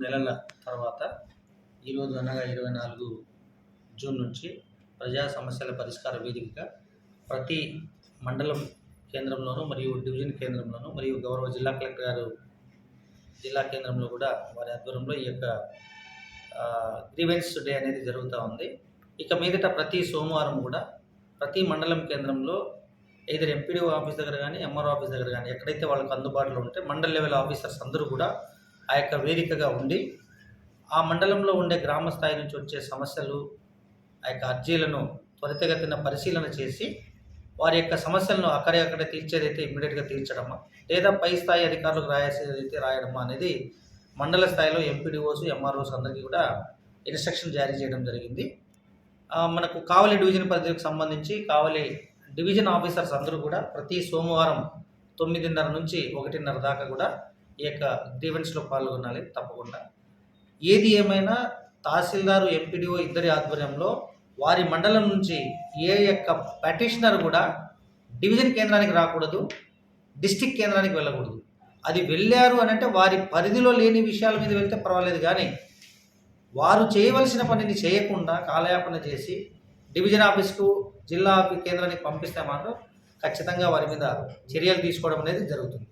నెలల తర్వాత ఈరోజు అనగా ఇరవై నాలుగు జూన్ నుంచి ప్రజా సమస్యల పరిష్కార వేదికగా ప్రతి మండలం కేంద్రంలోనూ మరియు డివిజన్ కేంద్రంలోనూ మరియు గౌరవ జిల్లా కలెక్టర్ గారు జిల్లా కేంద్రంలో కూడా వారి ఆధ్వర్యంలో ఈ యొక్క గ్రీవెన్స్ డే అనేది జరుగుతూ ఉంది. ఇక మీదట ప్రతి సోమవారం కూడా ప్రతి మండలం కేంద్రంలో ఏదైనా ఎంపీడీఓ ఆఫీస్ దగ్గర కానీ ఎంఆర్ఓ ఆఫీస్ దగ్గర కానీ ఎక్కడైతే వాళ్ళకి అందుబాటులో ఉంటే మండల్ లెవెల్ ఆఫీసర్స్ అందరూ కూడా ఆ యొక్క వేదికగా ఉండి ఆ మండలంలో ఉండే గ్రామ స్థాయి నుంచి వచ్చే సమస్యలు ఆ యొక్క అర్జీలను త్వరితగతిన పరిశీలన చేసి వారి యొక్క సమస్యలను అక్కడే అక్కడే తీర్చేదైతే ఇమ్మీడియట్గా తీర్చడమా? లేదా పై స్థాయి అధికారులకు రాయాల్సేదైతే రాయడమా అనేది మండల స్థాయిలో ఎంపీడీఓస్ ఎంఆర్ఓస్ అందరికీ కూడా ఇన్స్ట్రక్షన్ జారీ చేయడం జరిగింది. మనకు కావలి డివిజన్ పరిధికి సంబంధించి కావలి డివిజన్ ఆఫీసర్స్ అందరూ కూడా ప్రతి సోమవారం తొమ్మిదిన్నర నుంచి ఒకటిన్నర దాకా కూడా ఈ యొక్క గ్రీవెన్స్లో పాల్గొనాలి తప్పకుండా. ఏది ఏమైనా తహసీల్దారు ఎంపీడీఓ ఇద్దరి ఆధ్వర్యంలో వారి మండలం నుంచి ఏ యొక్క పెటిషనర్ కూడా డివిజన్ కేంద్రానికి రాకూడదు డిస్టిక్ కేంద్రానికి వెళ్ళకూడదు. అది వెళ్ళారు అని అంటే వారి పరిధిలో లేని విషయాల మీద వెళ్తే పర్వాలేదు కానీ వారు చేయవలసిన పనిని చేయకుండా కాలయాపన చేసి డివిజన్ ఆఫీస్కు జిల్లా కేంద్రానికి పంపిస్తే మాత్రం ఖచ్చితంగా వారి మీద చర్యలు తీసుకోవడం అనేది జరుగుతుంది.